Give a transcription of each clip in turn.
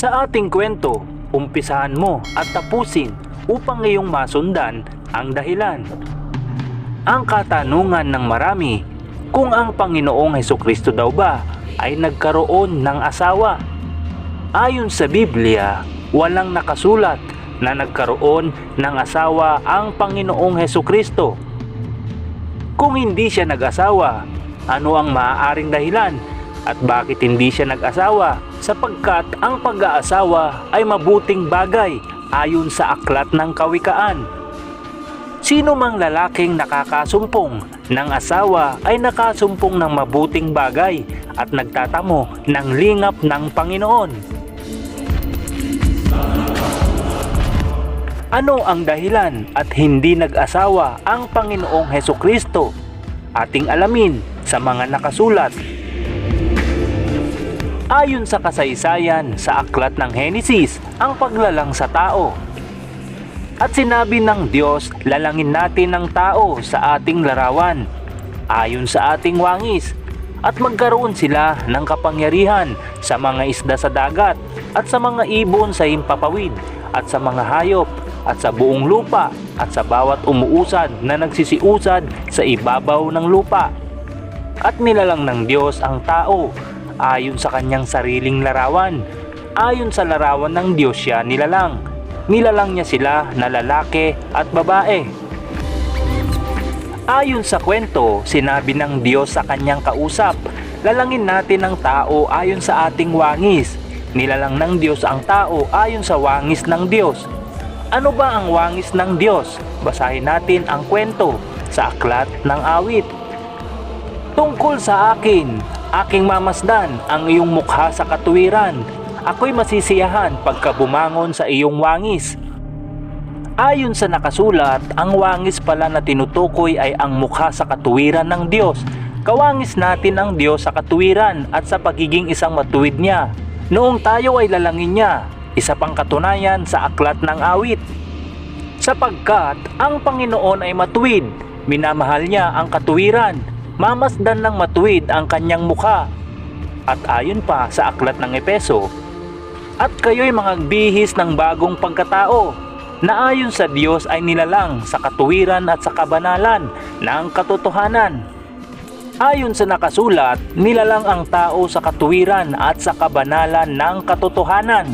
Sa ating kwento, umpisahan mo at tapusin upang iyong masundan ang dahilan. Ang katanungan ng marami kung ang Panginoong Heso Kristo daw ba ay nagkaroon ng asawa. Ayon sa Biblia, walang nakasulat na nagkaroon ng asawa ang Panginoong Heso Kristo. Kung hindi siya nag-asawa, ano ang maaaring dahilan at bakit hindi siya nag-asawa? Sapagkat ang pag-aasawa ay mabuting bagay ayon sa aklat ng kawikaan. Sino mang lalaking nakakasumpong ng asawa ay nakasumpong ng mabuting bagay at nagtatamo ng lingap ng Panginoon. Ano ang dahilan at hindi nag-asawa ang Panginoong Heso Kristo? Ating alamin sa mga nakasulat. Ayon sa kasaysayan sa aklat ng Henesis, ang paglalang sa tao. At sinabi ng Diyos, lalangin natin ang tao sa ating larawan, ayon sa ating wangis, at magkaroon sila ng kapangyarihan sa mga isda sa dagat, at sa mga ibon sa himpapawid, at sa mga hayop, at sa buong lupa, at sa bawat umuusad na nagsisiusad sa ibabaw ng lupa. At nilalang ng Diyos ang tao ayon sa kanyang sariling larawan. Ayon sa larawan ng Diyos siya nilalang. Nilalang niya sila na lalaki at babae. Ayon sa kwento, sinabi ng Diyos sa kanyang kausap, lalangin natin ang tao ayon sa ating wangis. Nilalang ng Diyos ang tao ayon sa wangis ng Diyos. Ano ba ang wangis ng Diyos? Basahin natin ang kwento sa aklat ng awit. Tungkol sa akin, aking mamasdan ang iyong mukha sa katuwiran. Ako'y masisiyahan pagka bumangon sa iyong wangis. Ayon sa nakasulat, ang wangis pala na tinutukoy ay ang mukha sa katuwiran ng Diyos. Kawangis natin ang Diyos sa katuwiran at sa pagiging isang matuwid niya. Noong tayo ay lalangin niya, isa pang katunayan sa aklat ng awit. Sapagkat ang Panginoon ay matuwid, minamahal niya ang katuwiran, mamasdan ng matuwid ang kanyang mukha. At ayon pa sa aklat ng Epeso, at kayo'y mga bihis ng bagong pagkatao, na ayon sa Diyos ay nilalang sa katuwiran at sa kabanalan ng katotohanan. Ayon sa nakasulat, nilalang ang tao sa katuwiran at sa kabanalan ng katotohanan.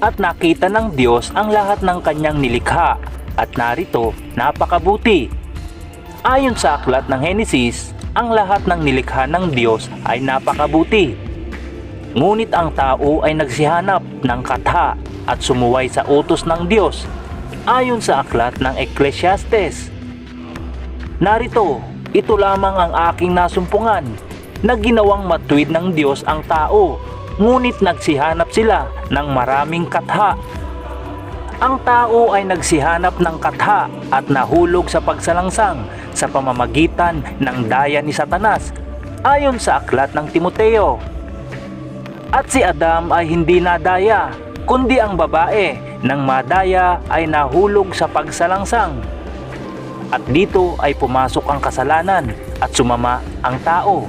At nakita ng Diyos ang lahat ng kanyang nilikha at narito napakabuti. Ayon sa aklat ng Henesis, ang lahat ng nilikha ng Diyos ay napakabuti. Ngunit ang tao ay nagsihanap ng katha at sumuway sa utos ng Diyos ayon sa aklat ng Ecclesiastes. Narito, ito lamang ang aking nasumpungan na ginawang matuwid ng Diyos ang tao, ngunit nagsihanap sila ng maraming katha. Ang tao ay nagsihanap ng katha at nahulog sa pagsalangsang sa pamamagitan ng daya ni Satanas ayon sa aklat ng Timoteo. At si Adam ay hindi nadaya, kundi ang babae nang madaya ay nahulog sa pagsalangsang. At dito ay pumasok ang kasalanan at sumama ang tao.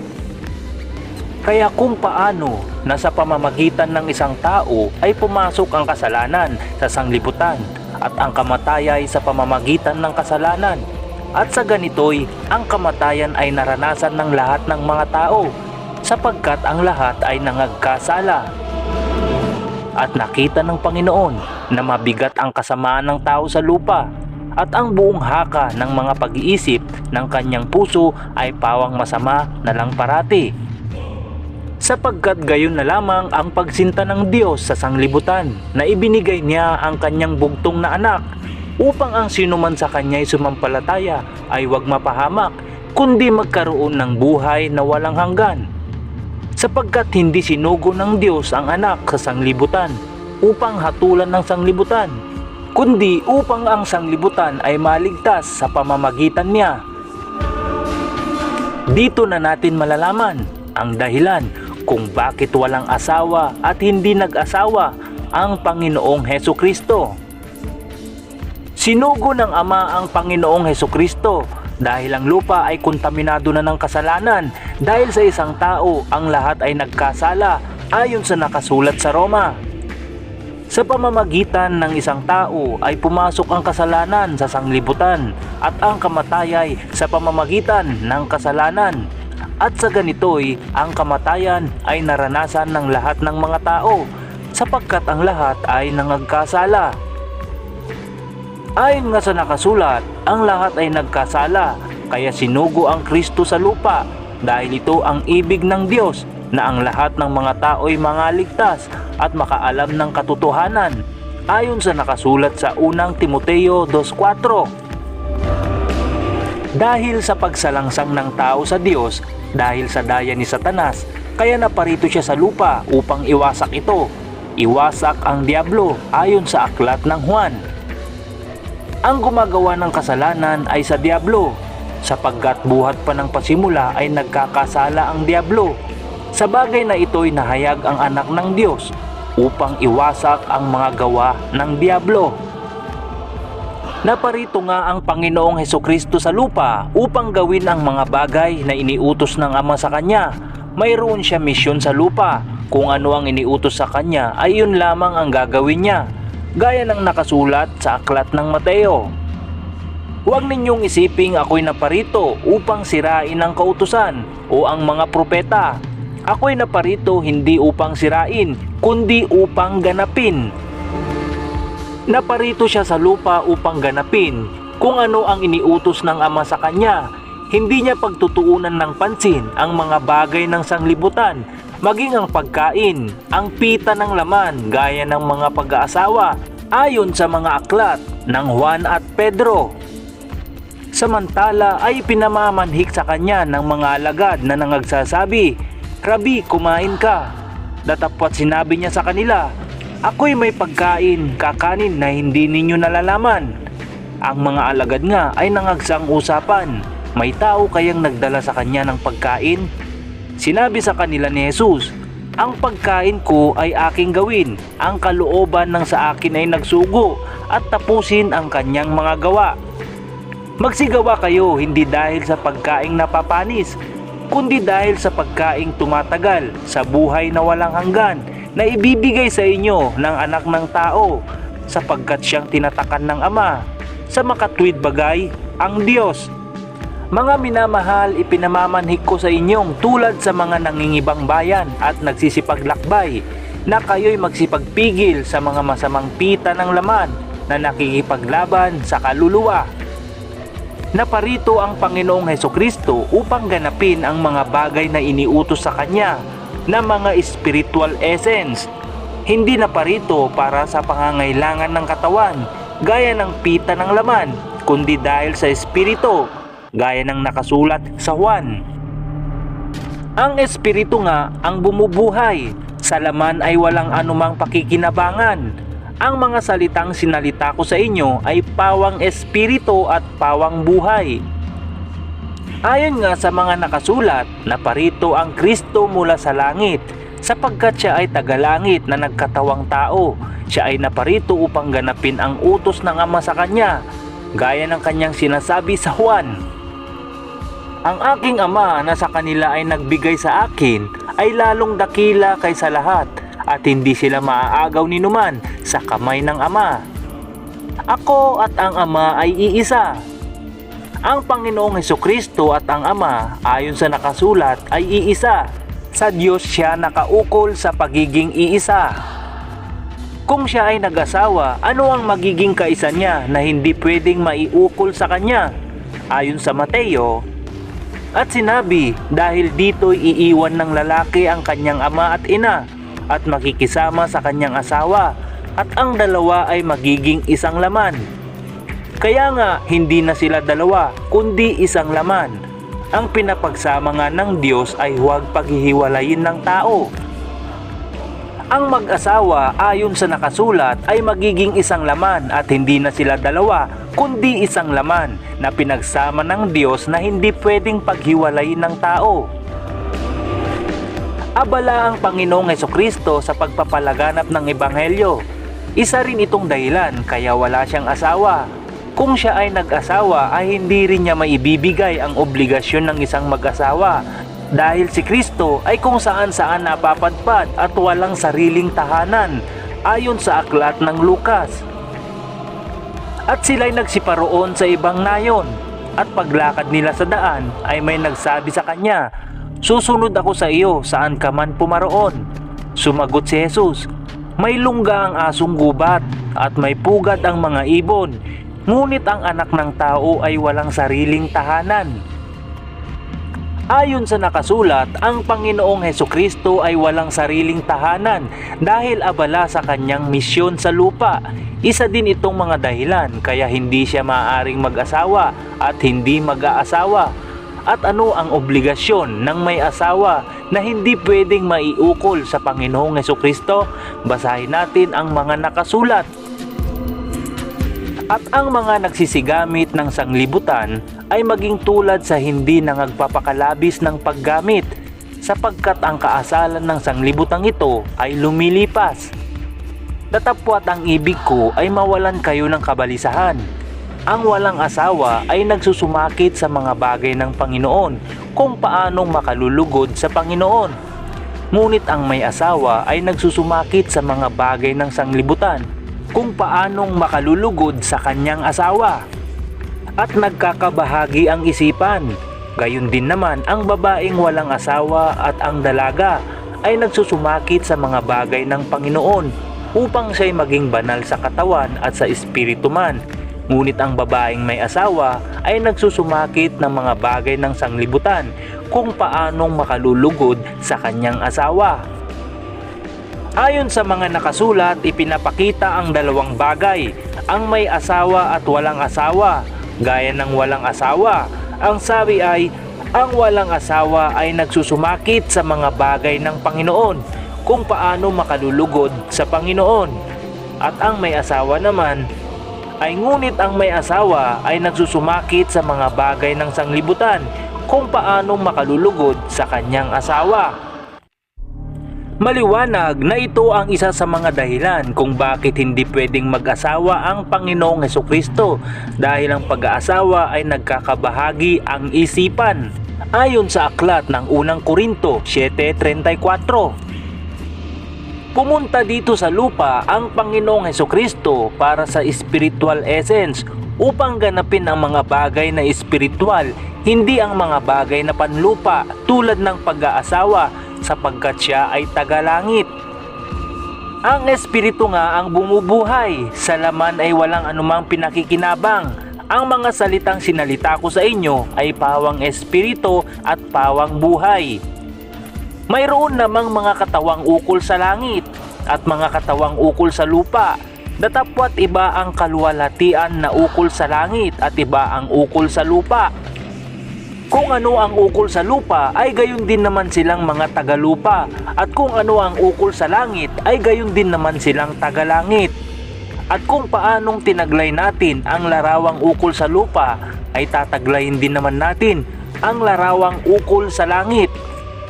Kaya kung paano na sa pamamagitan ng isang tao ay pumasok ang kasalanan sa sanglibutan at ang kamatay ay sa pamamagitan ng kasalanan. At sa ganito'y ang kamatayan ay naranasan ng lahat ng mga tao sapagkat ang lahat ay nangagkasala. At nakita ng Panginoon na mabigat ang kasamaan ng tao sa lupa at ang buong haka ng mga pag-iisip ng kanyang puso ay pawang masama na lang parati. Sapagkat gayon na lamang ang pagsinta ng Diyos sa sanglibutan na ibinigay niya ang kanyang bugtong na anak upang ang sinuman sa kanya'y sumampalataya ay huwag mapahamak kundi magkaroon ng buhay na walang hanggan. Sapagkat hindi sinugo ng Diyos ang anak sa sanglibutan upang hatulan ng sanglibutan, kundi upang ang sanglibutan ay maligtas sa pamamagitan niya. Dito na natin malalaman ang dahilan kung bakit walang asawa at hindi nag-asawa ang Panginoong Heso Kristo. Sinugo ng Ama ang Panginoong Heso Kristo dahil ang lupa ay kontaminado na ng kasalanan dahil sa isang tao ang lahat ay nagkasala ayon sa nakasulat sa Roma. Sa pamamagitan ng isang tao ay pumasok ang kasalanan sa sanglibutan at ang kamatayay sa pamamagitan ng kasalanan. At sa ganito'y ang kamatayan ay naranasan ng lahat ng mga tao sapagkat ang lahat ay nangagkasala. Ayon nga sa nakasulat, ang lahat ay nagkasala kaya sinugo ang Kristo sa lupa dahil ito ang ibig ng Diyos na ang lahat ng mga tao'y mangaligtas at makaalam ng katotohanan ayon sa nakasulat sa unang Timoteo 2.4. Dahil sa pagsalangsang ng tao sa Diyos, dahil sa daya ni Satanas, kaya naparito siya sa lupa upang iwasak ito. Iwasak ang Diablo ayon sa aklat ng Juan. Ang gumagawa ng kasalanan ay sa Diablo, sapagkat buhat pa ng pasimula ay nagkakasala ang Diablo. Sa bagay na ito'y nahayag ang anak ng Diyos upang iwasak ang mga gawa ng Diablo. Naparito nga ang Panginoong Heso Kristo sa lupa upang gawin ang mga bagay na iniutos ng Ama sa Kanya. Mayroon siya misyon sa lupa. Kung ano ang iniutos sa Kanya ay yun lamang ang gagawin niya. Gaya ng nakasulat sa aklat ng Mateo. Huwag ninyong isiping ako'y naparito upang sirain ang kautusan o ang mga propeta. Ako'y naparito hindi upang sirain, kundi upang ganapin. Naparito siya sa lupa upang ganapin kung ano ang iniutos ng Ama sa kanya. Hindi niya pagtutuunan ng pansin ang mga bagay ng sanglibutan, maging ang pagkain, ang pita ng laman gaya ng mga pag-aasawa ayon sa mga aklat ng Juan at Pedro. Samantala ay pinamamanhik sa kanya ng mga alagad na nangagsasabi, Rabi, kumain ka. Datapwat sinabi niya sa kanila, Ako'y may pagkain, kakanin na hindi ninyo nalalaman. Ang mga alagad nga ay nangagsang usapan. May tao kayang nagdala sa kanya ng pagkain? Sinabi sa kanila ni Jesus, Ang pagkain ko ay aking gawin. Ang kalooban ng sa akin ay nagsugo at tapusin ang kanyang mga gawa. Magsigawa kayo hindi dahil sa pagkaing napapanis, kundi dahil sa pagkaing tumatagal sa buhay na walang hanggan na ibibigay sa inyo ng anak ng tao sapagkat siyang tinatakan ng Ama sa makatwid bagay ang Diyos. Mga minamahal, ipinamamanhik ko sa inyong tulad sa mga nangingibang bayan at nagsisipaglakbay na kayo'y magsipagpigil sa mga masamang pita ng laman na nakikipaglaban sa kaluluwa. Naparito ang Panginoong Heso Kristo upang ganapin ang mga bagay na iniutos sa Kanya na mga spiritual essence. Hindi na parito para sa pangangailangan ng katawan, gaya ng pita ng laman, kundi dahil sa espiritu, gaya ng nakasulat sa Juan. Ang espiritu nga ang bumubuhay, sa laman ay walang anumang pakikinabangan. Ang mga salitang sinalita ko sa inyo ay pawang espiritu at pawang buhay. Ayon nga sa mga nakasulat na parito ang Kristo mula sa langit sapagkat siya ay tagalangit na nagkatawang tao. Siya ay naparito upang ganapin ang utos ng Ama sa kanya gaya ng kanyang sinasabi sa Juan. Ang aking ama na sa kanila ay nagbigay sa akin ay lalong dakila kaysa lahat at hindi sila maaagaw ni numan sa kamay ng ama. Ako at ang ama ay iisa. Ang Panginoong Heso Kristo at ang Ama ayon sa nakasulat ay iisa. Sa Diyos siya nakaukol sa pagiging iisa. Kung siya ay nag-asawa, ano ang magiging kaisa niya na hindi pwedeng maiukol sa kanya? Ayon sa Mateo, at sinabi, dahil dito'y iiwan ng lalaki ang kanyang ama at ina at makikisama sa kanyang asawa at ang dalawa ay magiging isang laman. Kaya nga, hindi na sila dalawa, kundi isang laman. Ang pinapagsama nga ng Diyos ay huwag paghihiwalayin ng tao. Ang mag-asawa ayon sa nakasulat ay magiging isang laman at hindi na sila dalawa kundi isang laman na pinagsama ng Diyos na hindi pwedeng paghiwalayin ng tao. Abala ang Panginoong Heso Kristo sa pagpapalaganap ng Ebanghelyo. Isa rin itong dahilan kaya wala siyang asawa. Kung siya ay nag-asawa ay hindi rin niya maibibigay ang obligasyon ng isang mag-asawa dahil si Kristo ay kung saan saan napapadpad at walang sariling tahanan ayon sa aklat ng Lukas. At sila'y nagsiparoon sa ibang nayon at paglakad nila sa daan ay may nagsabi sa kanya, Susunod ako sa iyo saan ka man pumaroon. Sumagot si Jesus, May lungga ang asong gubat at may pugad ang mga ibon, ngunit ang anak ng tao ay walang sariling tahanan. Ayon sa nakasulat, ang Panginoong Heso Kristo ay walang sariling tahanan dahil abala sa kanyang misyon sa lupa. Isa din itong mga dahilan kaya hindi siya maaaring mag-asawa at hindi mag-aasawa. At ano ang obligasyon ng may asawa na hindi pwedeng maiukol sa Panginoong Heso Kristo? Basahin natin ang mga nakasulat. At ang mga nagsisigamit ng sanglibutan ay maging tulad sa hindi nangagpapakalabis ng paggamit sapagkat ang kaasalan ng sanglibutang ito ay lumilipas. Datapwat ang ibig ko ay mawalan kayo ng kabalisahan. Ang walang asawa ay nagsusumakit sa mga bagay ng Panginoon kung paanong makalulugod sa Panginoon. Ngunit ang may asawa ay nagsusumakit sa mga bagay ng sanglibutan kung paanong makalulugod sa kanyang asawa. At nagkakabahagi ang isipan. Gayon din naman ang babaeng walang asawa at ang dalaga ay nagsusumakit sa mga bagay ng Panginoon upang siya'y maging banal sa katawan at sa espiritu man. Ngunit ang babaeng may asawa ay nagsusumakit ng mga bagay ng sanglibutan kung paanong makalulugod sa kanyang asawa. Ayon sa mga nakasulat, ipinapakita ang dalawang bagay, ang may asawa at walang asawa. Gaya ng walang asawa, ang sabi ay, ang walang asawa ay nagsusumakit sa mga bagay ng Panginoon kung paano makalulugod sa Panginoon. At ang may asawa naman, ay ngunit ang may asawa ay nagsusumakit sa mga bagay ng sanglibutan kung paano makalulugod sa kanyang asawa. Maliwanag na ito ang isa sa mga dahilan kung bakit hindi pwedeng mag-asawa ang Panginoong Heso Kristo dahil ang pag-aasawa ay nagkakabahagi ang isipan ayon sa aklat ng unang Korinto 7.34. Pumunta dito sa lupa ang Panginoong Heso Kristo para sa spiritual essence upang ganapin ang mga bagay na espiritual, hindi ang mga bagay na panlupa tulad ng pag-aasawa sapagkat siya ay tagalangit. Ang espiritu nga ang bumubuhay, sa laman ay walang anumang pinakikinabang. Ang mga salitang sinalita ko sa inyo ay pawang espiritu at pawang buhay. Mayroon namang mga katawang ukol sa langit at mga katawang ukol sa lupa. Datapwat iba ang kaluwalhatian na ukol sa langit at iba ang ukol sa lupa. Kung ano ang ukol sa lupa ay gayon din naman silang mga tagalupa at kung ano ang ukol sa langit ay gayon din naman silang tagalangit. At kung paanong tinaglay natin ang larawang ukol sa lupa ay tataglayin din naman natin ang larawang ukol sa langit.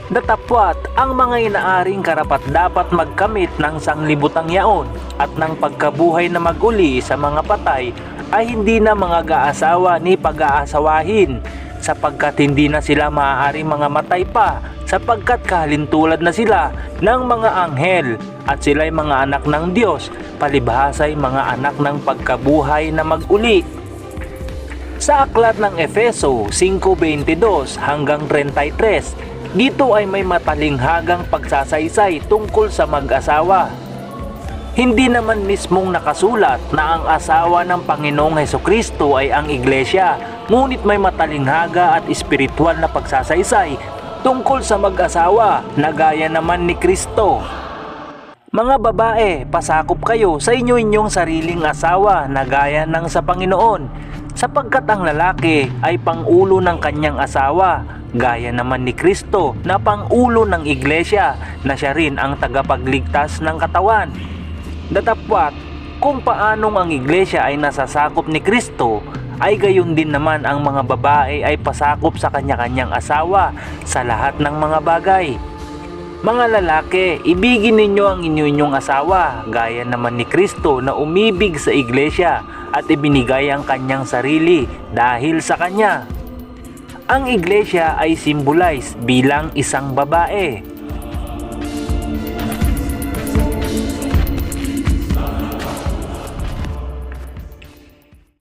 Datapwat ang mga inaaring karapat dapat magkamit ng sanglibutang yaon at ng pagkabuhay na maguli sa mga patay ay hindi na mga gaasawa ni pag-aasawahin sapagkat hindi na sila maaari mga matay pa sapagkat kahalintulad na sila ng mga anghel at sila'y mga anak ng Diyos palibhasa'y mga anak ng pagkabuhay na maguli. Sa aklat ng Efeso 5.22 hanggang 33, dito ay may matalinghagang pagsasaysay tungkol sa mag-asawa hindi naman mismong nakasulat na ang asawa ng Panginoong Heso Kristo ay ang iglesia, ngunit may matalinghaga at espiritual na pagsasaysay tungkol sa mag-asawa na gaya naman ni Kristo. Mga babae, pasakop kayo sa inyo-inyong sariling asawa na gaya ng sa Panginoon, sapagkat ang lalaki ay pangulo ng kanyang asawa, gaya naman ni Kristo na pangulo ng iglesia na siya rin ang tagapagligtas ng katawan. Datapwat, kung paanong ang iglesia ay nasasakop ni Kristo, ay gayon din naman ang mga babae ay pasakop sa kanya-kanyang asawa sa lahat ng mga bagay. Mga lalaki, ibigin ninyo ang inyong asawa, gaya naman ni Kristo na umibig sa iglesia at ibinigay ang kanyang sarili dahil sa kanya. Ang iglesia ay symbolize bilang isang babae